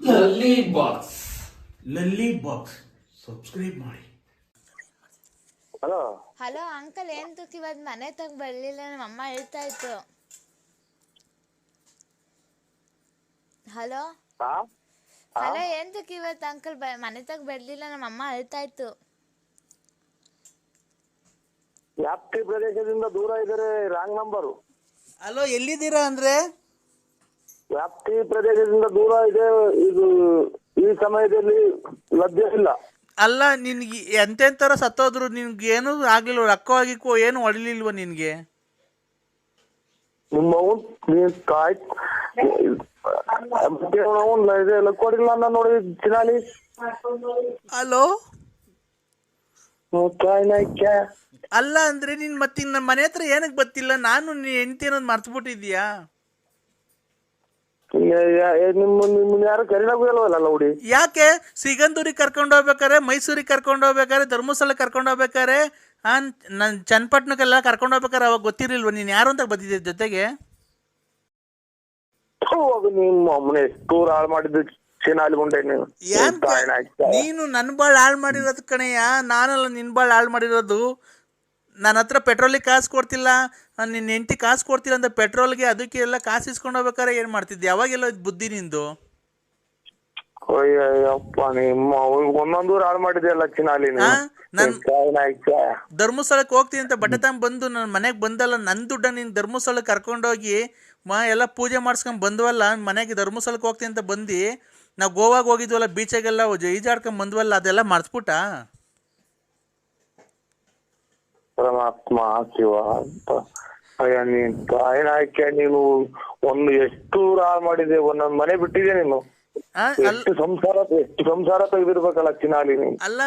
ಲಲ್ಲಿ ಬಾಕ್ಸ್ ಲಲ್ಲಿ box subscribe ಮಾಡಿ. ಹಲೋ. ಹಲೋ ಅಂಕಲ್ ಏನ್ ತುಕ್ ಇವತ್ ಮನೆ ತಗ ಬರ್ಲಿಲ್ಲ ನಮ್ಮ ಅಮ್ಮ ಹೇಳ್ತಾ ಇತ್ತು ಹಲೋ? ಹಾ? ಹಲೋ ಏನ್ ತುಕ್ ಇವತ್ ಅಂಕಲ್ ಬ ಮನೆ ತಗ ಬರ್ಲಿಲ್ಲ ನಮ್ಮ ಅಮ್ಮ ಹೇಳ್ತಾ ಇತ್ತು. ವ್ಯಾಪ್ತಿ ಪ್ರದೇಶದಿಂದ ದೂರ ಇದ್ದಾರೆ ರಾಂಗ್ ನಂಬರು ಹಲೋ ಎಲ್ಲಿದ್ದೀರಾ ಅಂದ್ರೆ? ವ್ಯಾಪ್ತಿ ಪ್ರದೇಶದಿಂದ ದೂರ ಇದೆ ಇದು ಈ ಸಮಯದಲ್ಲಿ ಲಭ್ಯವಿಲ್ಲ ಇಲ್ಲ. ಅಲ್ಲ ನಿನ್ಗೆ ಎಂತೆಂತರ ಸತ್ತೋದ್ರು ನಿನ್ಗೆ ಏನು ಆಗ್ಲಿಲ್ವ? ರೊಕ್ಕ ಆಗಿಕ್ಕೋ ಏನು ಹೊಡಿಲಿಲ್ವ ನಿನ್ಗೆ? ನಿಮ್ಮ ಅವ್ನ್ ನೀನ್ ಕಾಯ್ ಅವ್ನ್ ಇದೆ ಕೊಡಿಲ್ಲ ಅನ್ನ ನೋಡಿ ಚಿನಾಲಿ. ಅಲೋ ಕಾಯ್ ನಾಯ್ಕ್ಯ ಅಲ್ಲ ಅಂದ್ರೆ ನೀನ್ ಮತ್ತೆ ನಮ್ಮ ಮನೆ ಹತ್ರ ಏನಕ್ಕೆ ಬತ್ತಿಲ್ಲ ನಾನು ನೀ ಹೆಂಡತಿ ಅನ್ನೋದು ಮರ್ತ್ಬಿಟ್ಟಿದ್ಯಾ ನಿಮ್ಮನ್ನ ಯಾರು ನೋಡಿ ಯಾಕೆ? ಸಿಗಂದೂರಿಗೆ ಕರ್ಕೊಂಡು ಹೋಗ್ಬೇಕಾರೆ ಮೈಸೂರಿಗೆ ಕರ್ಕೊಂಡು ಹೋಗ್ಬೇಕಾರೆ ಧರ್ಮಸ್ಥಳ ಕರ್ಕೊಂಡು ಹೋಗ್ಬೇಕಾರೆ ನನ್ ನಾನು ಚನ್ನಪಟ್ಟಣಕ್ಕೆಲ್ಲ ಕರ್ಕೊಂಡು ಹೋಗ್ಬೇಕಾರೆ ಅವಾಗ ಗೊತ್ತಿರಲಿಲ್ವ? ನೀನ್ ಯಾರು ಅಂತ ಬಂದಿದ್ದೆ ಜೊತೆಗೆ? ಹೋಗು ನಿಮ್ಮ ಅಮ್ಮನೆ ಎಷ್ಟು ಹಾಳು ಮಾಡಿದ್ದು ಚಿನಾಲಿ ಗುಂಡೆ ನೀನು. ನನ್ ನನ್ನ ಬಾಳ್ ಹಾಳು ಮಾಡಿರೋದು ಕಣಯ್ಯ. ನಾನಲ್ಲ ನಿನ್ ಬಾಳ್ ಹಾಳ್ ಮಾಡಿರೋದು. ನನ್ನ ಹತ್ರ ಪೆಟ್ರೋಲಿಗೆ ಕಾಸು ಕೊಡ್ತಿಲ್ಲ. ನಿನ್ನ ಹೆಂಡತಿ ಕಾಸು ಕೊಡ್ತೀರ ಅಂತ ಪೆಟ್ರೋಲ್ಗೆ ಅದಕ್ಕೆ ಎಲ್ಲ ಕಾಸು ಇಸ್ಕೊಂಡು ಹೋಗ್ಬೇಕಾರೆ ಏನು ಮಾಡ್ತಿದ್ದೆ? ಯಾವಾಗೆಲ್ಲ ಬುದ್ಧಿ ನಿಂದು? ಅಯ್ಯಪ್ಪ ನಿಮ್ಮ ಒಂದೊಂದು ಹಾಳು ಮಾಡಿದೆಯಲ್ಲ ಚಿನಾಲಿ ಆ? ನೀನು ನನ್- ಕಾಯ್ ನಾಯ್ಕ್ಯ ಧರ್ಮಸ್ಥಳಕ್ಕೆ ಹೋಗ್ತೀನಿ ಅಂತ ಬಟ್ಟೆ ತಗೊಂಡ್ ಬಂದು ನನ್ನ ಮನೆಗೆ ಬಂದಲ್ಲ ನನ್ನ ದುಡ್ಡ ನೀನು ಧರ್ಮಸ್ಥಳಕ್ಕೆ ಕರ್ಕೊಂಡೋಗಿ ಮಾ ಎಲ್ಲ ಪೂಜೆ ಮಾಡಿಸ್ಕೊಂಡ್ ಬಂದ್ವಲ್ಲ ಮನೆಗೆ ಧರ್ಮಸ್ಥಳಕ್ಕೆ ಹೋಗ್ತೀನಿ ಅಂತ ಬಂದು ನಾವು ಗೋವಾಗ ಹೋಗಿದ್ವಲ್ಲ ಬೀಚಾಗೆಲ್ಲ ಈಜಾಡ್ಕೊಂಡ್ ಬಂದ್ವಲ್ಲ ಅದೆಲ್ಲ ಮರ್ತ್ಬಿಟ್ಟ? ಪರಮಾತ್ಮ ಶಿವ ಅಯ್ಯ ನೀನ್ ತಾಯಿನ ಆಯ್ಕೆ ನೀನು ಒಂದು ಎಷ್ಟು ರಾ ಮಾಡಿದೆ ಒಂದೊಂದ್ ಮನೆ ಬಿಟ್ಟಿದೆ ನೀನು? ಆ, ಅಲ್ ಎಷ್ಟು ಸಂಸಾರ ಎಷ್ಟು ಸಂಸಾರ ತೆಗೆದಿರ್ಬೇಕಲ್ಲ ಚಿನಾಲಿ ನೀನು? ಅಲ್ಲ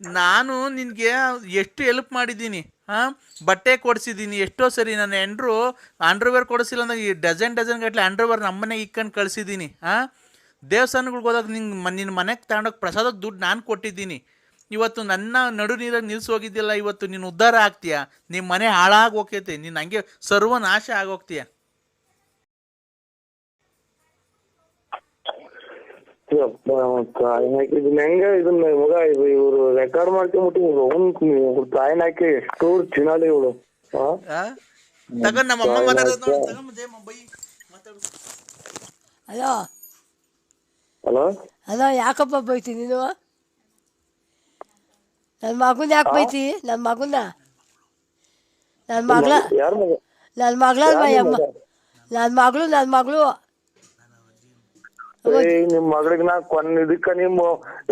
ನಾನು ನಿನಗೆ ಎಷ್ಟು ಹೆಲ್ಪ್ ಮಾಡಿದ್ದೀನಿ ಹಾ ಬಟ್ಟೆ ಕೊಡಿಸಿದ್ದೀನಿ ಎಷ್ಟೋ ಸರಿ ನನ್ನ ಹೆಂಡ್ರು ಅಂಡರ್ವೇರ್ ಕೊಡಿಸಿಲ್ಲ ಅಂದ್ರೆ ಈ ಡಜನ್ ಡಜನ್ ಗಟ್ಟಲೆ ಅಂಡರ್ವೇರ್ ನಮ್ಮನೆಗೆ ಇಕ್ಕಂಡು ಕಳಿಸಿದ್ದೀನಿ ಹಾ ದೇವಸ್ಥಾನಗಳಿಗೆ ಹೋದಾಗ ನಿಂಗೆ ನಿನ್ನ ಮನೆಗೆ ತಗೊಂಡೋಗಿ ಪ್ರಸಾದಕ್ಕೆ ದುಡ್ಡು ನಾನು ಕೊಟ್ಟಿದ್ದೀನಿ ಇವತ್ತು ನನ್ನ ನಡು ನೀರಾಗಿ ನಿಲ್ಸಿ ಹೋಗಿದ್ದಿಲ್ಲ ಇವತ್ತು ನೀನು ಉದ್ಧಾರ ಆಗ್ತೀಯ? ನಿಮ್ಮ ಮನೆ ಹಾಳಾಗಿ ಹೋಗ್ತೈತೆ ನೀನು ಹಂಗೆ ಸರ್ವನಾಶ ಆಗೋಗ್ತೀಯ? ಹೆಂಗ ಇದನ್ನ ಮಗ ಇದು ಇವ್ರು ರೆಕಾರ್ಡ್ ಮಾಡ್ಕೊಂಬಿಟ್ಟು ತಾಯಿನ ಹಾಕಿ ಎಷ್ಟು ಚಿನಾಲಿ ಇವಳು? ತಗೊಂಡ್ ನಮ್ಮ ಅಮ್ಮ ಮಾತಾಡೋದು ಹಲೋ? ಹಲೋ? ಹಲೋ ಯಾಕಪ್ಪ ಬೈತಿ ನೀನು? ನನ್ನ ಮಗನ ಯಾಕೆ ಬೈತಿ? ನನ್ನ ಮಗನ? ನನ್ನ ಮಗಳ ಯಾರ ಮಗ ನನ್ನ ಮಗಳ ಅಮ್ಮ ನನ್ನ ಮಗಳು ನನ್ನ ಮಗಳು. ಏಯ್ ನಿಮ್ ಮಗಳಿಗೆ ನಾ ಕೊನ್ ಇದಕ್ಕ ನಿಮ್ಮ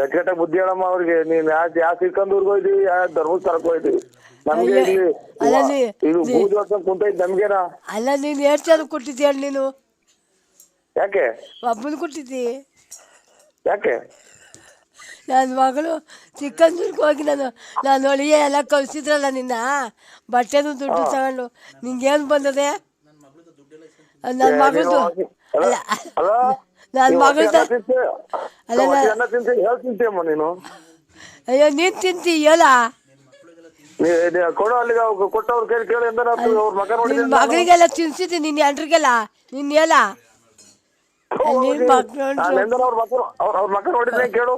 ಎಟ್ಟ ಬುದ್ಧಿ ಹೇಳಮ್ಮ ಅವ್ರಿಗೆ. ನೀನ್ ಯಾ ಯಾ ಸಿಕ್ಕಂದೂರ್ಗ್ ಹೋಯ್ತಿ ಯಾ ಧರ್ಮಸ್ಥಳಕ್ ಹೋಯ್ತಿ ನಮ್ಗೆ ಇಲ್ಲಿ ಅಲ್ಲ ನೀ- ಇದು ಬೂದ್ ವರ್ಷ ಕುಂತೈತ್ ನಮ್ಗೇನ? ಅಲ್ಲ ನೀನು ಎಷ್ಟು ಜನ ಕೊಟ್ಟಿದ್ದೀಯ ನೀನು? ಯಾಕೆ? ಒಬ್ಬನ ಕೊಟ್ಟಿದ್ದಿ? ಯಾಕೆ? ನನ್ನ ಮಗಳು ಚಿಕ್ಕಂದೂರ್ಗೆ ಹೋಗಿ ನಾನು ನಾನು ಒಳಗೆ ಎಲ್ಲ ಕಳಿಸಿದ್ರಲ್ಲ ನಿನ್ನ? ಬಟ್ಟೆನೂ ದುಡ್ಡು ತಗೊಂಡು ನಿಂಗೇನು ಬಂದದೆ? ನನ್ನ ಮಗಳದು ಅಲ್ಲ ನನ್ನ ಮಗಳದು ಅಲ್ಲ, ನೀನು. ಅಯ್ಯೋ ನೀನ್ ತಿಂತಿ ಹೇಳ ನೀ ನೀ ಕೊಡು ಅಲ್ಲಿಗೆ ಅವ್ರ್ ಕೊಟ್ಟವ್ರ ಕೈ ಕೇಳಿ ಅಂದ್ರೆ ಅವ್ರ ಮಗ ನಿನ್ನ ನೋಡಿದ್ರೆ ಮಗಳಿಗೆಲ್ಲ ತಿನ್ಸಿದ್ದಿ ನಿನ್ನ ಎಂಟ್ರಿಗೆಲ್ಲ ನಿನ್ನ ಹೇಳ ನಿನ್ ಮಕ್ಕಳು ನಾನು ಅವ್ರ ಮಗ ಅವ್ರ ಅವ್ರ ಮಗ ನೋಡಿದ್ರೆ ಕೇಳು?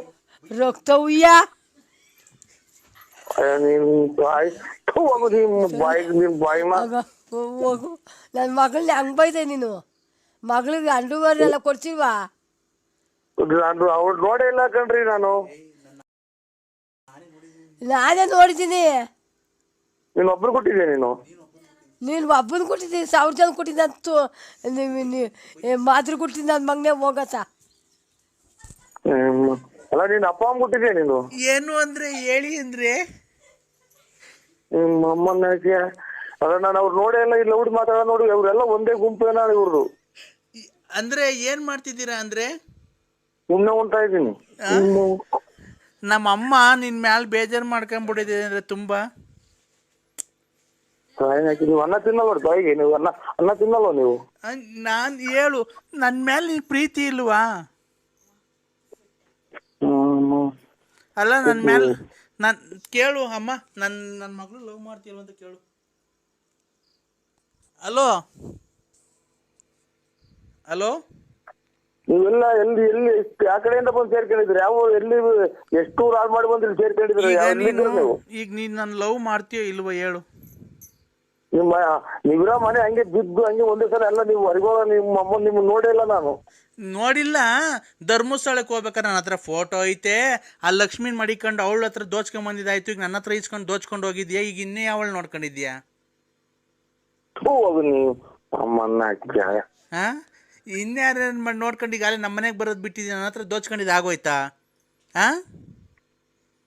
ಅಯ್ಯ, ನೀನ್ ಬಾಯ್ ಥು, ಹೋಗು ಬಾಯಿ ನಿಮ್ ಬಾಯಿ ಮಾ ಹೋಗು ನನ್ನ ಮಗಳನ್ನ ಹಂಗೆ ಬೈದೆ ನೀನು? ಮಗಳಿಗೆ ಅಂಡುವರ್ ಎಲ್ಲ ಕೊಡ್ತೀವಾ ನಾನು ಅವ್ರು ನೋಡೇ ಇಲ್ಲ ಕಣ್ರಿ ನಾನು. ನಾನೇ ನೋಡಿದ್ದೀನಿ. ನೀನು ಒಬ್ರು ಕೊಟ್ಟಿದ್ದೆ ನೀನು? ನೀನು ಒಬ್ಬನ ಕೊಟ್ಟಿದ್ದೀನಿ ಸಾವಿರ ಜನ ಕೊಟ್ಟಿದ್ದೆ ಅಂತು ನೀವು ಮಾತ್ರ ಕೊಟ್ಟಿದ್ದು ನನ್ನ ಮಗನೇ ಹೋಗತ್ತ. ಅಲ್ಲ ನೀನ್ ಅಪ್ಪ ಅಮ್ಮ ಕೊಟ್ಟಿದ್ದೆ ನೀನು? ಏನು ಅಂದ್ರೆ ಹೇಳಿ ಅಂದ್ರೆ? ನಿಮ್ಮ ಅಮ್ಮನ ಯಾಕೆ ಅಲ್ಲ ನಾನು ಅವ್ರು ನೋಡಿ ಎಲ್ಲ ಇಲ್ಲ ಹುಡುಗಿ ಮಾತಾಡೋ ನೋಡಿ ಇವ್ರೆಲ್ಲ ಒಂದೇ ಗುಂಪು ಏನೋ ಇವ್ರದ್ದು ಅಂದ್ರೆ ಏನ್ ಮಾಡ್ತಿದ್ದೀರಾ ಅಂದ್ರೆ? ಸುಮ್ನೆ ಉಂಟಾ ಇದ್ದೀನಿ. ನಮ್ಮ ಅಮ್ಮ ನಿನ್ ಮ್ಯಾಲ ಬೇಜಾರ್ ಮಾಡ್ಕೊಂಡ್ಬಿಟ್ಟಿದೆ ಅಂದ್ರೆ ತುಂಬಾ. ನೀವು ಅನ್ನ ತಿನ್ನಲ್ವ ಬಾಯಿಗೆ? ನೀವು ಅನ್ನ ಅನ್ನ ತಿನ್ನಲ್ವ ನೀವು? ನಾನ್ ಹೇಳು ನನ್ ಮೇಲೆ ನಿನ್ ಪ್ರೀತಿ ಇಲ್ವಾ? ಹ್ಮ್. ಅಲ್ಲ ನನ್ನ ಮೇಲೆ ನನ್ ಕೇಳು ಅಮ್ಮ ನನ್ನ ನನ್ನ ಮಗಳು ಲವ್ ಮಾಡ್ತೀಯಲ್ಲ ಅಂತ ಕೇಳು. ಅಲೋ? ಅಲೋ? ನೀವೆಲ್ಲ ಎಲ್ಲಿ ಎಲ್ಲಿ ಎಷ್ಟು ಆ ಕಡೆಯಿಂದ ಬಂದು ಸೇರ್ಕೊಂಡಿದ್ರಿ ಯಾವ ಎಲ್ಲಿ ಎಷ್ಟು ಹಾಳು ಮಾಡಿ ಬಂದ್ರಿ ಸೇರ್ಕೊಂಡಿದ್ರಿ ಈಗ ಯಾವ ನೀನು ನೀವು? ಈಗ ನೀನು ನನ್ನ ಲವ್ ಮಾಡ್ತೀಯೋ ಇಲ್ವ ಹೇಳು. ನಿಮ್ಮ ನೀವಿರೋ ಮನೆ ಹಂಗೆ ಬಿದ್ದು ಹಂಗೆ ಒಂದೇ ಸಲ ಎಲ್ಲ ನೀವು ಹೊರಗೋಗ ನಿಮ್ಮ ಅಮ್ಮ ನೋಡೇ ಇಲ್ಲ ನಾನು. ನೋಡಿಲ್ಲ. ಧರ್ಮಸ್ಥಳಕ್ಕೆ ಹೋಗ್ಬೇಕಾರೆ ನನ್ನ ಹತ್ರ ಫೋಟೋ ಐತೆ. ಆ ಲಕ್ಷ್ಮೀನ್ ಮಡಿಕೊಂಡು ಅವಳ ಹತ್ರ ದೋಚ್ಕೊಂಬಂದಿದ್ದಾಯ್ತು ಈಗ ನನ್ನ ಹತ್ರ ಇಸ್ಕೊಂಡು ದೋಚ್ಕೊಂಡು ಹೋಗಿದ್ಯಾ? ಈಗ ಇನ್ನೇ ಅವಳು ನೋಡ್ಕೊಂಡಿದ್ಯಾ? ಹಾ? ಇನ್ಯಾರು ಮಾಡಿ ನೋಡ್ಕೊಂಡು ಈಗ ನಮ್ಮ ಮನೆಗೆ ಬರೋದು ಬಿಟ್ಟಿದ್ಯಾ? ನನ್ನ ಹತ್ರ ದೋಚ್ಕೊಂಡಿದ್ದು ಆಗೋಯ್ತಾ? ಹಾ?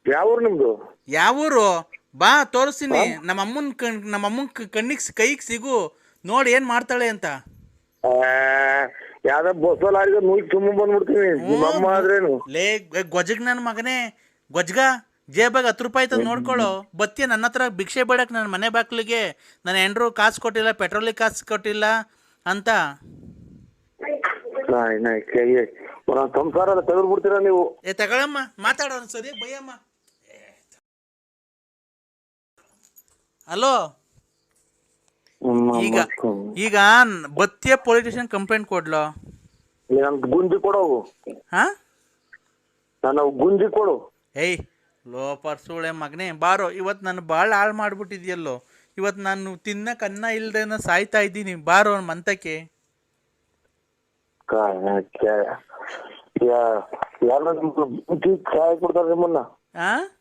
ಯಾವ ಊರು ನಿಮ್ದು? ಯಾವೂರು? ಬಾ ತೋರಿಸ್ತೀನಿ. ನಮ್ಮ ಅಮ್ಮನ ಕಣ್ ನಮ್ಮ ಅಮ್ಮನ ಕಣ್ಣಿಗೆ ಕೈಗೆ ಸಿಗು. ನೋಡಿ ಏನು ಮಾಡ್ತಾಳೆ ಅಂತ. ಯಾವ್ದೋ ಬಸ್ಸು ಲಾರಿಗೆ ನುಯ್ ತುಂಬ ಬಂದ್ಬಿಡ್ತೀನಿ. ಆದ್ರೇನು? ಲೇ ಗೊಜಗ್ ನನ್ನ ಮಗನೇ. ಗೊಜ್ಗ ಜೇಬಾಗ ಹತ್ತು ರೂಪಾಯಿ ತಂದು ನೋಡ್ಕೊಳ್ಳೋ ಬತ್ತಿ ನನ್ನ ಹತ್ರ ಭಿಕ್ಷೆ ಬೇಡಕ್ ನನ್ನ ಮನೆ ಬಾಕ್ಲಿಗೆ. ನನ್ನ ಎಂಡ್ರು ಕಾಸು ಕೊಟ್ಟಿಲ್ಲ ಪೆಟ್ರೋಲಿಗೆ ಕಾಸು ಕೊಟ್ಟಿಲ್ಲ ಅಂತ. ನಾಯ್ ನಾಯ್ ಕೈಗೆ ಒಂದೊಂದು ಸಂಸಾರ ಎಲ್ಲ ತೆಗೆದು ಬಿಡ್ತೀರಾ ನೀವು? ಏ ತಗೊಳಮ್ಮ ಮಾತಾಡೋಣ ಸರಿ ಬೈಯಮ್ಮ. ಹಲೋ? ಈಗ ಈಗ ಬತ್ತಿಯ ಪೊಲೀಸ್ ಸ್ಟೇಷನ್ ಕಂಪ್ಲೇಂಟ್ ಕೊಡ್ಲೋ? ಗುಂಜಿ ಕೊಡೋವು ಹಾ? ಗುಂಜಿ ಕೊಡು. ಏಯ್ ಲೋ ಪರ್ಸುಳೆ ಮಗನೇ ಬಾರೋ ಇವತ್ತು ನಾನು ಭಾಳ ಹಾಳು ಮಾಡ್ಬಿಟ್ಟಿದ್ಯಲ್ಲೋ. ಇವತ್ತು ನಾನು ತಿನ್ನಕ್ಕೆ ಅನ್ನ ಇಲ್ದೇನ ಸಾಯ್ತಾ ಇದ್ದೀನಿ. ಬಾರೋ ಮಂತಕ್ಕೆ. ಯಾರ ಚಾಯ್ ಕೊಡ್ತಾರೆ ನಿಮ್ಮನ್ನ. ಆ?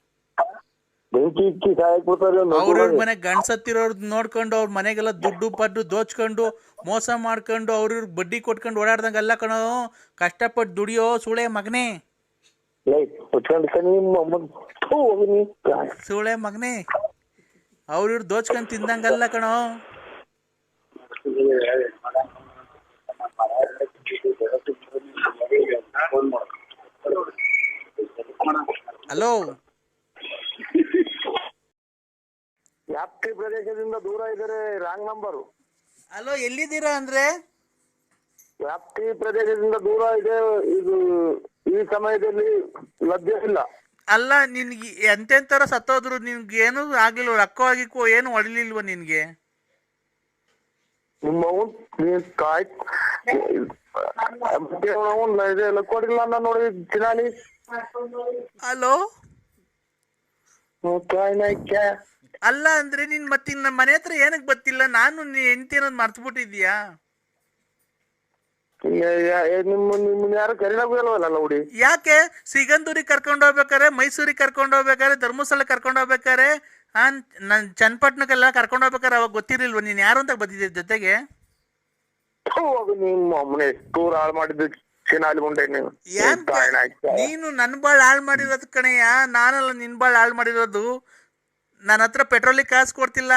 ಬೆಂಕಿ ಇಕ್ಕಿ ಸಹಾಯ ಕೊಡ್ತಾರೆ ಅವ್ರವ್ರ ಮನೆ ಗಂಡ್ಸತ್ತಿರೋರ್ ನೋಡ್ಕೊಂಡು ಅವ್ರ ಮನೆಗೆಲ್ಲ ದುಡ್ಡು ಪಡ್ಡು ದೋಚ್ಕೊಂಡು ಮೋಸ ಮಾಡ್ಕೊಂಡು ಅವ್ರವ್ರ ಬಡ್ಡಿ ಕೊಟ್ಕೊಂಡು ಓಡಾಡ್ದಂಗೆಲ್ಲ ಕಣೋ. ಕಷ್ಟಪಟ್ಟು ದುಡಿಯೋ ಸುಳೆ ಮಗನೇ. ಥೂ. ಸುಳೆ ಮಗನೇ. ಅವ್ರವ್ರ ದೋಚ್ಕೊಂಡು ತಿಂದಂಗಲ್ಲ ಕಣೋ. ಹಲೋ. ವ್ಯಾಪ್ತಿ ಪ್ರದೇಶದಿಂದ ದೂರ ಇದ್ದಾರೆ ರಾಂಗ್ ನಂಬರು ಹಲೋ ಎಲ್ಲಿದ್ದೀರಾ ಅಂದ್ರೆ? ವ್ಯಾಪ್ತಿ ಪ್ರದೇಶದಿಂದ ದೂರ ಇದೆ ಇದು ಈ ಸಮಯದಲ್ಲಿ ಲಭ್ಯವಿಲ್ಲ ಅಲ್ಲ ನಿನ್ಗೆ ಎಂತೆಂತರ ಸತ್ತೋದ್ರು ನಿನ್ಗೆ ಏನು ಆಗ್ಲಿಲ್ವ ರೊಕ್ಕ ಆಗಿಕ್ಕೋ ಏನು ಹೊಡಿಲಿಲ್ವ ನಿನ್ಗೆ? ನಿಮ್ಮ ಅವ್ನ್ ನೀನ್ ಮತ್ತೆ ಅವ್ನ್ ನೋಡಿ ಚಿನಾಲಿ ಹಲೋ ಅಲ್ಲ ಅಂದ್ರೆ ನೀನ್ ಮತ್ತೆ ನಮ್ಮ ಮನೆ ಹತ್ರ ಏನಕ್ ಬತ್ತಿಲ್ಲ ನಾನು ನೀ ಹೆಂಡತಿ ಅನ್ನೋದು ಮರ್ತು ಬಿಟ್ಟಿದ್ಯಾ ಯಾಕೆ? ಸಿಗಂದೂರಿಗೆ ಕರ್ಕೊಂಡು ಹೋಗ್ಬೇಕಾರೆ ಮೈಸೂರಿಗೆ ಕರ್ಕೊಂಡು ಹೋಗ್ಬೇಕಾರೆ ಧರ್ಮಸ್ಥಳ ಕರ್ಕೊಂಡು ಹೋಗ್ಬೇಕಾರೆ ನನ್ ಚನ್ನಪಟ್ಟಣಕ್ಕೆಲ್ಲ ಕರ್ಕೊಂಡು ಹೋಗ್ಬೇಕಾರೆ ಅವಾಗ ಗೊತ್ತಿರ್ಲಿಲ್ವ? ನೀನ್ ಯಾರು ಅಂತ ಬಂದಿದ್ದೆ ಜೊತೆಗೆ? ಟೂರ್ ಹಾಳು ಮಾಡಿದ್ದು. ನೀನು. ನನ್ ಬಾಳ್ ಹಾಳ್ ಮಾಡಿರೋದು ಕಣಯ್ಯ. ನಾನಲ್ಲ ನಿನ್ ಬಾಳ್ ಹಾಳ್ ಮಾಡಿರೋದು. ನನ್ನ ಹತ್ರ ಪೆಟ್ರೋಲಿಗೆ ಕಾಸು ಕೊಡ್ತಿಲ್ಲ.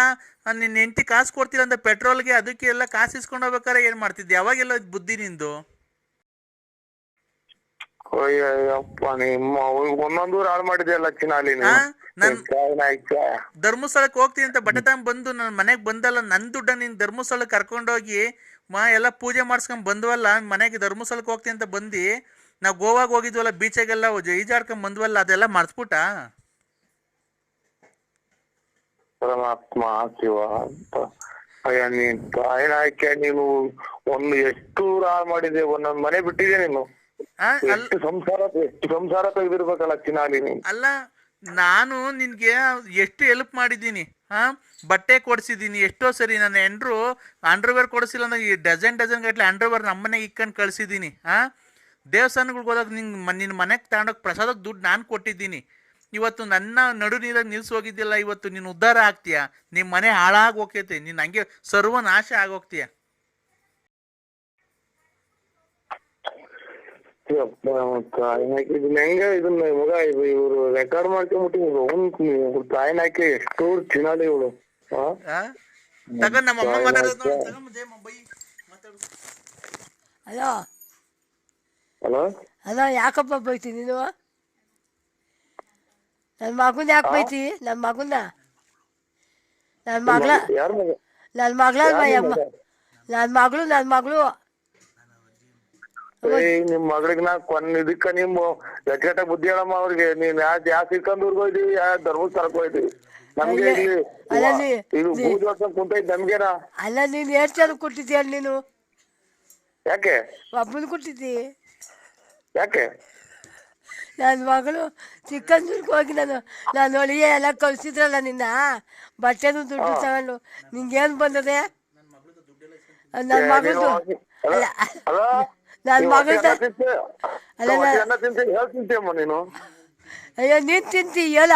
ನಿನ್ನ ಹೆಂಡತಿ ಕಾಸು ಕೊಡ್ತಿಲ್ಲ ಅಂತ ಪೆಟ್ರೋಲ್ಗೆ ಅದಕ್ಕೆ ಎಲ್ಲ ಕಾಸು ಇಸ್ಕೊಂಡ್ ಹೋಗ್ಬೇಕಾರೆ ಏನ್ ಮಾಡ್ತಿದ್ದೆ? ಯಾವಾಗೆಲ್ಲ ಬುದ್ಧಿ ನಿಂದು? ನನ್- ಧರ್ಮಸ್ಥಳಕ್ಕೆ ಹೋಗ್ತೀನಿ ಅಂತ ಬಟ್ಟೆ ತಗೊಂಡ್ ಬಂದು ನನ್ನ ಮನೆಗೆ ಬಂದಲ್ಲ ನನ್ ದುಡ್ಡ ನೀನ್ ಧರ್ಮಸ್ಥಳಕ್ಕೆ ಕರ್ಕೊಂಡೋಗಿ ಮಾ ಎಲ್ಲ ಪೂಜೆ ಮಾಡಿಸ್ಕೊಂಡ್ ಬಂದ್ವಲ್ಲ ಮನೆಗೆ ಧರ್ಮಸ್ಥಳಕ್ಕೆ ಹೋಗ್ತೀನಿ ಅಂತ ಬಂದು ನಾವು ಗೋವಾಗ ಹೋಗಿದ್ವಲ್ಲ ಬೀಚಾಗೆಲ್ಲ ಈಜಾಡ್ಕೊಂಡ್ ಬಂದ್ವಲ್ಲ ಅದೆಲ್ಲ ಮರ್ಸ್ಬಿಟ್ಟ ಪರಮಾತ್ಮ ಶಿವ ಅಂತ. ಅಯ್ಯ ನೀನ್ ಒಂದು ಎಷ್ಟು ಹಾಳು ಮಾಡಿದೆ ಒಂದೊಂದ್ ಮನೆ ಬಿಟ್ಟಿದೆ ನೀನು. ಸಂಸಾರ ಎಷ್ಟು ಸಂಸಾರ ತೆಗೆದಿರ್ಬೇಕಲ್ಲ ಚಿನ್ನ ನೀನು. ಅಲ್ಲ ನಾನು ನಿನಗೆ ಎಷ್ಟು ಹೆಲ್ಪ್ ಮಾಡಿದ್ದೀನಿ, ಹಾಂ? ಬಟ್ಟೆ ಕೊಡಿಸಿದ್ದೀನಿ, ಎಷ್ಟೋ ಸರಿ ನನ್ನ ಹೆಂಡ್ರು ಅಂಡರ್ವೇರ್ ಕೊಡಿಸಿಲ್ಲ ಅಂದ್ರೆ ಈ ಡಜನ್ ಡಜನ್ ಗಟ್ಟಲೆ ಅಂಡರ್ವೇರ್ ನಮ್ಮನೆಗೆ ಇಕ್ಕಂಡು ಕಳಿಸಿದ್ದೀನಿ, ಹಾಂ? ದೇವಸ್ಥಾನಗಳಿಗೆ ಹೋದಾಗ ನಿಂಗೆ ನಿನ್ನ ಮನೆಗೆ ತಗೊಂಡೋಗಿ ಪ್ರಸಾದಕ್ಕೆ ದುಡ್ಡು ನಾನು ಕೊಟ್ಟಿದ್ದೀನಿ. ಇವತ್ತು ನನ್ನ ನಡು ನೀರಾಗಿ ನಿಲ್ಸಿ ಹೋಗಿದ್ದಿಲ್ಲ ಇವತ್ತು ನೀನು ಉದ್ಧಾರ ಆಗ್ತೀಯ? ನಿಮ್ಮ ಮನೆ ಹಾಳಾಗಿ ಹೋಗ್ತೈತಿ ನೀನು ಹಂಗೆ ಸರ್ವನಾಶ ಆಗೋಗ್ತೀಯ? ಇದನ್ನ ಹೆಂಗ ಇದನ್ನ ಮಗ ಇವ್ರು ರೆಕಾರ್ಡ್ ಮಾಡ್ಕೊಂಬಿಟ್ಟು ಅವ್ನು ಕಾಯ್ ನಾಯ್ಕ ಎಷ್ಟು ಇವಳು. ಹಾ? ಆ? ನಮ್ಮ ಅಮ್ಮ ಮಾತಾಡೋದು ನೋಡಿ, ತಗೊಂಡ್ ಜಯಮ್ಮ ಬೈ ಮಾತಾಡು. Hello hello? ಅಲೋ ಯಾಕಪ್ಪ ಬೈತಿ ನೀನು? ನನ್ ಮಗನ ಯಾಕೆ ಬೈತಿ? ನನ್ ಮಗನ? ನನ್ ಮಗಳ ನನ್ ಮಗಳ ಅಮ್ಮ ನನ್ನ ಮಗಳು ನನ್ ಮಗಳು. ಏಯ್ ನಿಮ್ ಮಗಳಿಗ್ ನಾ ಕೊನ್ ಇದಕ್ಕ ನಿಮ್ಮ ಎಕಟ ಬುದ್ಧಿ ಹೇಳಮ್ಮ ಅವ್ರಿಗೆ. ನೀನ್ ಯಾ ಯಾ ಊರ್ಗ್ ಹೋಯ್ದಿವಿ ಯಾ ಧರ್ಮಸ್ಥಳಕ್ ಹೋಯ್ದಿವಿ ನಮ್ಗೆ ಅಲ್ಲ, ಇಲ್ಲಿ ಇದು ಮೂರ್ ವರ್ಷ ಕುಂತೈತಿ ನಮ್ಗೇನ? ಅಲ್ಲ ನೀನು ಎಷ್ಟು ಜನ ಕೊಟ್ಟಿದ್ದೀಯ ನೀನು? ಯಾಕೆ? ಒಬ್ಬನ್ ಕೊಟ್ಟಿದ್ದಿ. ಯಾಕೆ? ನನ್ ಮಗಳು ಚಿಕ್ಕಂದೂರ್ಗೆ ಹೋಗಿ ನಾನು ನಾನು ಒಳಗೆ ಎಲ್ಲ ಕಳ್ಸಿದ್ರಲ್ಲ ನಿನ್ನ? ಬಟ್ಟೆನು ದುಡ್ಡು ತಗೊಂಡು. ನಿಂಗೇನ್ ಬಂದದೆ? ನನ್ನ ಮಗಳದು ಅಲ್ಲ ಅಲ್ಲ ಮಗಳ ತಿಂತಿ- ಅಲ್ಲ, ತಿಂತಿ ನೀನು. ಅಯ್ಯೋ ನೀನ್ ತಿಂತೀಯಲ್ಲ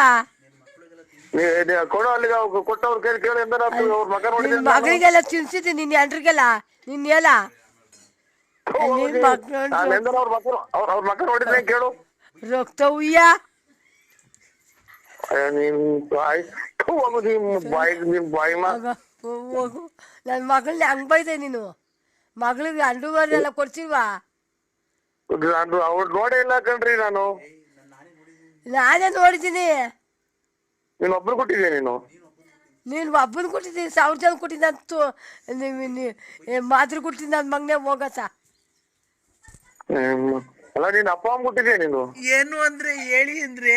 ನೀ ನೀ ಕೊಡು ಅಲ್ಲಿಗೆ ಅವ್ರು ಕೊಟ್ಟವ್ರ ಕೇಳಿ ಕೇಳಿ ಅಂದ್ರೆ ಅವ್ರ ಮಗ ನಿನ್ನ ನೋಡಿದ್ರೆ ಮಗಳಿಗೆಲ್ಲ ತಿನ್ಸಿದ್ದೀನಿ ನಿನ್ ಎಲ್ರಿಗೆಲ್ಲ. ನಿನ್ನ ಮಕ್ಕಳು ನಾನು ಎಂದ್ರೆ ಅವ್ರ ಅವ್ರ ಅವ್ರ ನೋಡಿದ್ರೆ ಕೇಳು. ರಕ್ತ ಉಯ್ಯ. ಅಯ್ಯ, ನೀನ್ ಬಾಯಿ ಥು, ಹೋಗು ನಿಮ್ ಬಾಯಿ ನಿಮ್ ಬಾಯಿ ಮಾ ಹೋಗು, ಹೋಗು. ನನ್ನ ಮಗಳನ್ನ ಹಂಗ್ ಬೈದೆ ನೀನು. ಮಗಳಿಗೆ ಅಂಡರ್ವೇರ್ ಎಲ್ಲ ಕೊಡ್ಸಿಲ್ವಾ? ನಾನು ಅವ್ರು ನೋಡೇ ಇಲ್ಲ ಕಣ್ರಿ ನಾನು. ನಾನೇ ನೋಡಿದ್ದೀನಿ. ನೀನು ಒಬ್ರು ಕೊಟ್ಟಿದ್ದೆ ನೀನು? ನೀನು ಒಬ್ಬನ ಕೊಟ್ಟಿದ್ದೀನಿ ಸಾವಿರ ಜನ ಕೊಟ್ಟಿದ್ದ ಅಂತು ನೀವು ಮಾತ್ರ ಕೊಟ್ಟಿದ್ದ ನನ್ನ ಮಗನೇ ಹೋಗತ್ತ. ಹ್ಮ್. ಅಲ್ಲ ನೀನ್ ಅಪ್ಪ ಅಮ್ಮ ಕೊಟ್ಟಿದ್ದೆ ನೀನು? ಏನು ಅಂದ್ರೆ ಹೇಳಿ ಅಂದ್ರೆ.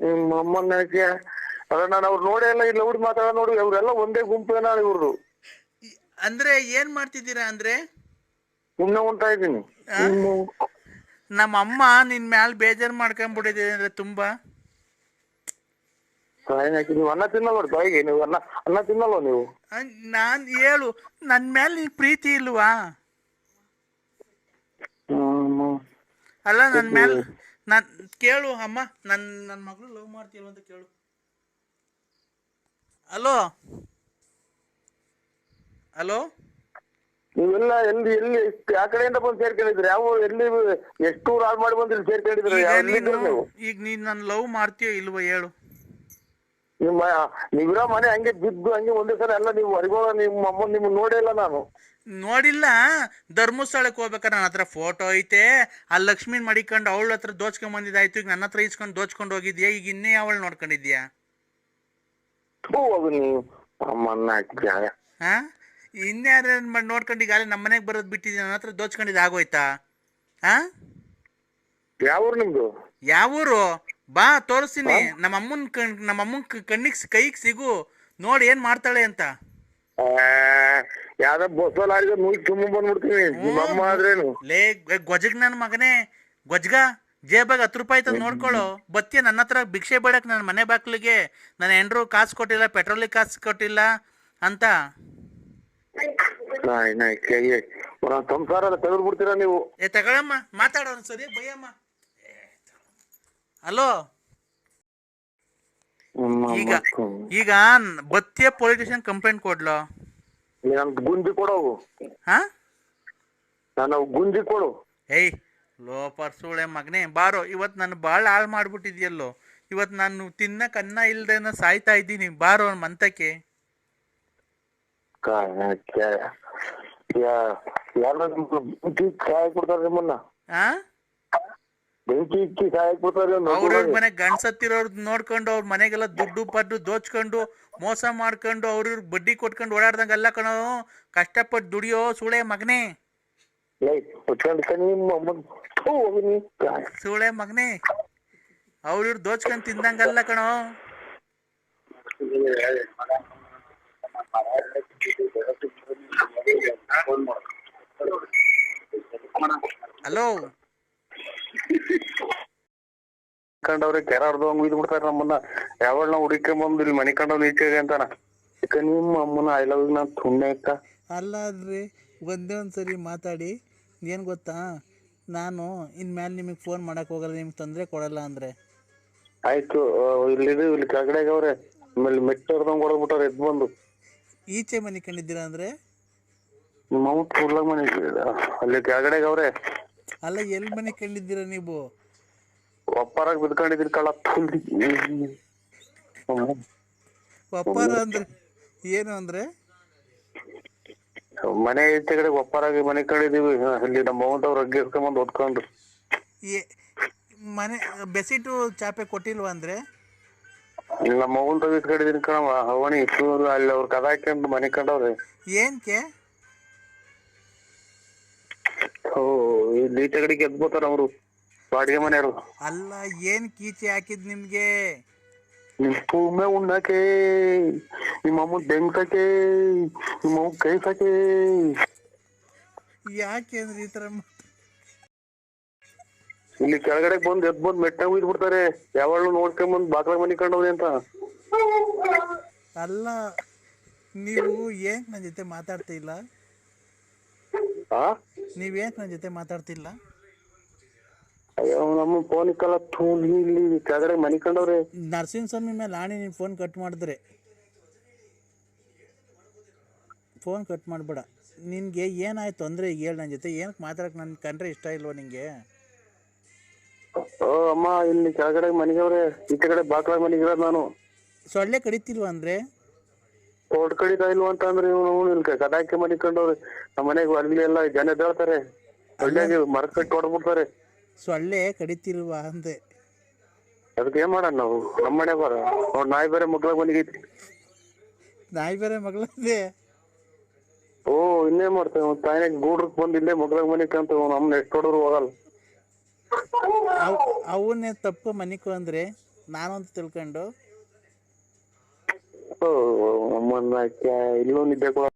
ನಿಮ್ಮ ಅಮ್ಮನ ಯಾಕೆ ಅಲ್ಲ ನಾನು ಅವ್ರು ನೋಡೇ ಇಲ್ಲ ಇಲ್ಲ ಹುಡುಗಿ ಮಾತಾಡ ನೋಡಿ ಅವ್ರೆಲ್ಲ ಒಂದೇ ಗುಂಪೇನ ಇವ್ರದು. ಈ- ಅಂದ್ರೆ ಏನ್ ಮಾಡ್ತಿದ್ದೀರಾ ಅಂದ್ರೆ? ಸುಮ್ನೆ ಉಂಟಾ ಇದ್ದೀನಿ. ನಮ್ಮ ಅಮ್ಮ ನಿನ್ ಮ್ಯಾಲ್ ಬೇಜಾರ್ ಮಾಡ್ಕೊಂಡ್ಬಿಟ್ಟಿದ್ದೀನಿ ಅಂದ್ರೆ ತುಂಬಾ. ಕಾಯಿನ ಹಾಕಿ ನೀವು ಅನ್ನ ತಿನ್ನಲ್ವ ಬಾಯಿಗೆ ನೀವು ಅನ್ನ ಅನ್ನ ತಿನ್ನಲ್ವ ನೀವು? ನಾನ್ ಹೇಳು ನನ್ ಮ್ಯಾಲ್ ನಿನ್ ಪ್ರೀತಿ ಇಲ್ವಾ? ಹ್ಮ್. ಅಲ್ಲ ನನ್ ಮ್ಯಾಲ್ ನನ್ ಕೇಳು ಅಮ್ಮ ನನ್ ನನ್ ಮಗಳು ಲವ್ ಮಾಡ್ತೀಯಲ್ವ ಅಂತ ಕೇಳು. Hello hello? ನೀವೆಲ್ಲ ಎಲ್ಲಿ ಎಲ್ಲಿ ಆ ಕಡೆಯಿಂದ ಬಂದು ಸೇರ್ಕೊಂಡಿದ್ರಿ ಯಾವ ಎಲ್ಲಿ ಎಷ್ಟು ಹಾಳು ಮಾಡಿ ಬಂದು ಇಲ್ಲಿ ಸೇರ್ಕೊಂಡಿದ್ರಿ ಈಗ ನೀನು ನೀವು? ಈಗ ನೀನ್ ನನ್ ಲವ್ ಮಾಡ್ತೀಯೋ ಇಲ್ವೋ ಹೇಳು. ನಿಮ್ಮ ನೀವಿರೋ ಮನೆ ಹಂಗೆ ಬಿದ್ದು ಹಂಗೆ ಒಂದೇ ಸಲ ಎಲ್ಲ ನೀವು ಹೊರಗೋಳ ನಿಮ್ಮ ಅಮ್ಮ ನಿಮ್ ನೋಡೇ ಇಲ್ಲ ನಾನು. ನೋಡಿಲ್ಲ? ಧರ್ಮಸ್ಥಳಕ್ಕೆ ಹೋಗ್ಬೇಕಾರೆ ನನ್ನ ಹತ್ರ ಫೋಟೋ ಐತೆ. ಆ ಲಕ್ಷ್ಮೀನ್ ಮಡಿಕೊಂಡು ಅವಳ ಹತ್ರ ದೋಚ್ಕೊಂಡ್ ಬಂದಿದ್ದಾಯ್ತು. ಈಗ ನನ್ನ ಹತ್ರ ಇಸ್ಕೊಂಡು ದೋಚ್ಕೊಂಡು ಹೋಗಿದ್ಯಾ? ಈಗ ಇನ್ನೇ ಅವಳು ನೋಡ್ಕೊಂಡಿದ್ಯಾ? ಥೂ ನೀವು ಅಮ್ಮನ್ನ ಹಾ ಇನ್ಯಾರ ನೋಡ್ಕೊಂಡು ಈಗ ನಮ್ಮ ಮನೆಗೆ ಬರೋದು ಬಿಟ್ಟಿದ್ದೀನಿ ನನ್ನ ಹತ್ರ ದೋಚ್ಕೊಂಡಿದ್ದು ಆಗೋಯ್ತಾ? ಹಾ ಯಾವ ಊರು ನಿಮ್ದು? ಯಾವ ಊರು? ಬಾ ತೋರಿಸ್ತೀನಿ. ನಮ್ಮ ಅಮ್ಮನ ಕಣ್ ನಮ್ಮ ಅಮ್ಮನ ಕಣ್ಣಿಗೆ ಕೈಗೆ ಸಿಗು. ನೋಡಿ ಏನ್ ಮಾಡ್ತಾಳೆ ಅಂತ. ಗೊಜಗ ಯಾವ್ದೋ ಬಸ್ ಲಾರಿಗೆ ನುಗ್ಗಿ ತುಂಬ ಬಂದ್ಬಿಡ್ತೀನಿ. ನಿಮ್ಮ ಅಮ್ಮ ಆದ್ರೇನು? ಲೇ ಗೊಜಗ್ ನನ್ನ ಮಗನೇ. ಗೊಜ್ಗ ಜೇಬಾಗ ಹತ್ತು ರೂಪಾಯಿ ತಂದು ನೋಡ್ಕೊಳ್ಳೋ ಬತ್ತಿ ನನ್ನ ಹತ್ರ ಭಿಕ್ಷೆ ಬೇಡಕ್ ನನ್ನ ಮನೆ ಬಾಕ್ಲಿಗೆ. ನನ್ನ ಹೆಂಡ್ರು ಕಾಸು ಕೊಟ್ಟಿಲ್ಲ ಪೆಟ್ರೋಲಿಗೆ ಕಾಸು ಕೊಟ್ಟಿಲ್ಲ ಅಂತ. ನಾಯ್ ನಾಯ್ ಕೈ ಒಂದೊಂದ್ ಸಂಸಾರ ಎಲ್ಲ ತೆಗೆದು ಬಿಡ್ತೀರಾ ನೀವು? ಏ ತಗೊಳಮ್ಮ ಮಾತಾಡೋಣ ಸರಿ ಬೈಯಮ್ಮ. ಹಲೋ? ಈಗ ಈಗ ಬತ್ತಿಯ ಪೊಲೀಸ್ ಸ್ಟೇಷನ್ ಕಂಪ್ಲೇಂಟ್ ಕೊಡ್ಲೋ? ನನ್ ಗುಂಜಿ ಕೊಡೋವು ಹಾ? ನಾನು ಗುಂಜಿ ಕೊಡು. ಏಯ್ ಲೋ ಪರ್ಸುಳೆ ಮಗನೇ ಬಾರೋ ಇವತ್ತು ನಾನು ಭಾಳ ಹಾಳು ಮಾಡ್ಬಿಟ್ಟಿದ್ಯಲ್ಲೋ. ಇವತ್ತು ನಾನು ತಿನ್ನಕ್ಕೆ ಅನ್ನ ಇಲ್ದೇನ ಸಾಯ್ತಾ ಇದ್ದೀನಿ ಬಾರೋ ಮಂತಕ್ಕೆ. ಯಾರ ಬೆಂಕಿ ಸಹಾಯ ಕೊಡ್ತಾರೆ ನಿಮ್ಮನ್ನ ಆ ಬೆಂಕಿ ಇಕ್ಕಿ ಸಹಾಯ ಕೊಡ್ತಾರೆ ಅವ್ರವ್ರ ಮನೆ ನೋಡ್ಕೊಂಡು ಅವ್ರ ಮನೆಗೆಲ್ಲ ದುಡ್ಡು ಪಡ್ಡು ದೋಚ್ಕೊಂಡು ಮೋಸ ಮಾಡ್ಕೊಂಡು ಅವ್ರಿವ್ರ ಬಡ್ಡಿ ಕೊಟ್ಕೊಂಡು ಓಡಾಡ್ದಂಗ ಅಲ್ಲ ಕಣೋ ಕಷ್ಟಪಟ್ಟು ದುಡಿಯೋ ಸುಳೆ ಮಗನೇ. ಸುಳೆ ಮಗನೇ ಅವ್ರವ್ರು ದೋಚ್ಕೊಂಡ್ ತಿಂದಂಗಲ್ಲ ಕಣೋ ಹಲೋ ಕಂಡವ್ರೆ ಕೆರ ಹಂಗ ಇದ್ ಬಿಡ್ತಾರ ನಮ್ಮನ್ನ. ಯಾವಳ್ನ ಹುಡುಕೊಂಡ್ ಇಲ್ಲಿ ಮನೆ ಕಂಡವ್ ನೀಚೆಗೆ ಅಂತಾನ. ಈಗ ನಿಮ್ಮ ಅಮ್ಮನ ಐ ಲವ್ ನಾ ಸುಮ್ಮನೆ ಇತ್ತ ಅಲ್ಲ ರೀ ಒಂದೇ ಒಂದು ಸರಿ ಮಾತಾಡಿ. ಏನು ಗೊತ್ತಾ? ನಾನು ಇನ್ ಇನ್ಮೇಲೆ ನಿಮಗೆ ಫೋನ್ ಮಾಡಕ್ ಹೋಗಲ್ಲ ನಿಮ್ಗೆ ತೊಂದರೆ ಕೊಡಲ್ಲ ಅಂದ್ರೆ. ಆಯ್ತು ಇಲ್ಲಿ ಇಲ್ಲಿದು ಇಲ್ಲಿ ಕೆಳಗಡೆ ಅವ್ರೆ. ಆಮೇಲೆ ಮೆಟ್ಟ ಹೊಡ್ದಂಗ್ ಹೊಡೆದ್ಬಿಟ್ಟಾರ ಎದ್ ಬಂದು. ಈಚೆ ಮನೆ ಕಂಡಿದ್ದೀರಾ ಅಂದರೆ? ನಿಮ್ಮ ಅಮ್ಮ ಕೂಡ್ಲಾಗ ಮನೆ. ಅಲ್ಲಿ ಕೆಳಗಡೆ ಅವ್ರೆ. ಅಲ್ಲ ಎಲ್ಲಿ ಮನೆ ಕಂಡಿದ್ದೀರಾ ನೀವು? ಒಪ್ಪಾರ ಬಿದ್ಕೊಂಡಿದ್ರಿ ಕಳ್ಳ ಒಪ್ಪಾರ ಅಂದ್ರೆ ಏನು ಅಂದ್ರೆ? ಮನೆ ಕಡೆ ಒಪ್ಪಾರಾಗಿ ಮನೆ ಕಂಡಿದ್ದೀವಿ. ಇಲ್ಲಿ ನಮ್ಮ ಅವ್ರ ಅಗ್ಗಿ ಇಸ್ಕೊಂಬಂದು ಹೊತ್ಕೊಂಡ್ರು. ಏ ಮನೆ ಬೆಸಿಟು ಚಾಪೆ ಕೊಟ್ಟಿಲ್ವಾ ಅಂದ್ರೆ? ಇಲ್ಲ ನಮ್ಮ ಅವ್ವನ್ ತೆಗಿಸ್ಕೊಂಡಿದೀನಿ ಕಣವ ಅವನಿ ಇಷ್ಟು ಅಲ್ಲಿ ಅವ್ರ ಕದ ಹಾಕ್ಯಂಡು ಮನೆ ಕಂಡವ್ರೆ. ಏನಕ್ಕೆ ಇಲ್ಲಿ ಕಡೆ ಗೆದ್ಬೋತಾರ ಅವರು. ಬಾಡಿಗೆ ಮನೆಯವರು ಅಲ್ಲ ಏನ್ ಕೀಚೆ ಹಾಕಿದ್ ನಿಮ್ಗೆ? ನಿಮ್ ಭೂಮೆ ಉಣ್ಣಕ್ಕೆ ನಿಮ್ಮ ಅಮ್ಮ ಬೆಂಕಕ್ಕೆ ನಿಮ್ಮ ಅಮ್ಮ ಕೈಸಕ್ಕೆ ಯಾಕೆ ಅಂದ್ರೆ ಈ ತರ ಇಲ್ಲಿ ಕೆಳಗಡೆ ಬಂದು ಎದ್ ಬಂದು ಮೆಟ್ಟ ಉಯ್ದು ಬಿಡ್ತಾರೆ. ಯಾವಾಗ್ಲೂ ನೋಡ್ಕೊಂಡ್ ಬಂದ್ ಬಾಗ್ಲ ಮನಿ ಕಂಡವ್ರಿ ಅಂತ. ಅಲ್ಲ ನೀವು ಏನ್ ನನ್ನ ಜೊತೆ ಮಾತಾಡ್ತಿಲ್ಲ ಆ ನೀವು ನನ್ನ ಜೊತೆ ಮಾತಾಡ್ತಿಲ್ಲ? ಅಯ್ಯೋ ನಮ್ಮ ಫೋನ್ ಇಕ್ಕಲ್ಲ ಥೂ ಇಲ್ಲಿ ಕೆಳಗಡೆ ಮನಿ ಕಂಡವ್ರೆ ನರಸಿಂಹಸ್ವಾಮಿ ಮೇಲೆ ಆಣಿ ನೀನು ಫೋನ್ ಕಟ್ ಮಾಡಿದ್ರೆ. ಫೋನ್ ಕಟ್ ಮಾಡಬೇಡ. ನಿನಗೆ ಏನಾಯ್ತು ಅಂದರೆ ಈಗ ಹೇಳಿ ನನ್ನ ಜೊತೆ. ಏನಕ್ಕೆ ಮಾತಾಡಕ್ಕೆ ನನ್ನ ಕಂಡ್ರೆ ಇಷ್ಟ ಇಲ್ವಾ ನಿಮಗೆ ಓ ಅಮ್ಮ ಇಲ್ಲಿ ಕೆಳಗಡೆ ಮನಿಗವ್ರೆ. ಈ ಕಡೆ ಬಾಗ್ಲ ಮನಿಗಿರೋದ್ ನಾನು. ಸೊಳ್ಳೆ ಕಡಿತಿಲ್ವಾ ಅಂದರೆ? ತೋಟ ಕಡಿತ ಇಲ್ವಾ ಅಂತ ಅಂದ್ರೆ ಇವ್ನು ಇಲ್ಲಿ ಕಟಾಕಿ ಮನಿ ಕಂಡವ್ರೆ ನಮ್ಮ ಮನೆಗೆ ಅಲ್ಲಿ ಎಲ್ಲ ಜನ ಎದ್ದೇಳ್ತಾರೆ ಒಳ್ಳೆಗೆ ಮರ ಕಟ್ಟಿ ಹೊಡ್ಬಿಡ್ತಾರೆ ಸೊಳ್ಳೆ ಕಡಿತಿಲ್ವಾ ಅಂದೆ. ಅದಕ್ಕೆ ಏನ್ ಮಾಡೋಣ ನಾವು? ನಮ್ಮ ಮನೆ ಬರ ಅವ್ರ ನಾಯಿ ಬೇರೆ ಮಗ್ಳ ಬಂದಿಗೈತಿ ನಾಯಿ ಬೇರೆ ಮಗಳದೆ. ಓ ಇನ್ನೇ ಮಾಡ್ತೇವೆ. ಅವ್ನ ತಾಯಿನಾಗ ಗೂಡ್ರಕ್ ಬಂದ್ ಇಲ್ಲೇ ಮಗ್ಳಾಗ ಮನಿಕಂತ ನಮ್ನ ಎಷ್ಟು ಹೊಡೆದ್ರು ಹೋಗಲ್ಲ. ಅವನ್ನೇ ತಪ್ಪು ಮನಿಕು ಅಂದ್ರೆ ನಾನು ಅಂತ ತಿಳ್ಕೊಂಡು ಓ ಅಮ್ಮನ್ನ ಇಲ್ಲೂ ನಿದ್ದೆ ಕೂಡ